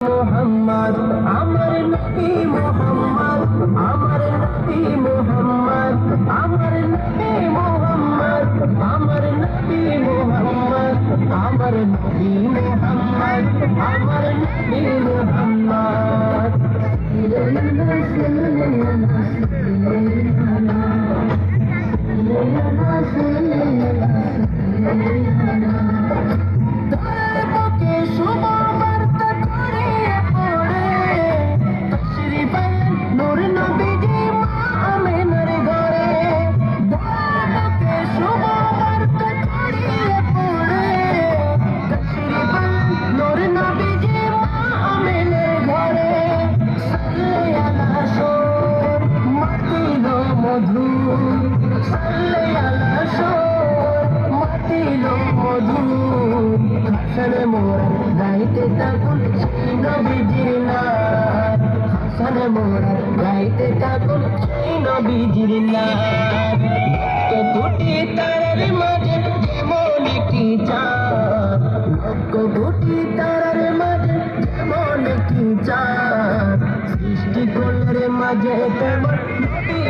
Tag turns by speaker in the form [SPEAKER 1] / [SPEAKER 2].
[SPEAKER 1] মোহাম্মদ, আমার নবী মোহাম্মদ, আমার নবী মোহাম্মদ, আমার নবী মোহাম্মদ, আমার নবী মোহাম্মদ, আমার নবী মোহাম্মদ, আমার নবী মোহাম্মদ। বুকে হাসনে মোর গাইতে থাকুন সেই নবীজির নাম হাসনে মোর গাইতে থাকুন সেই নবীজির নাম কোটি তারার মাঝে যেমন একটি চাঁদ লক্ষ কোটি তারার মাঝে যেমন একটি চাঁদ সৃষ্টি করলে মাঝে তেমন নবী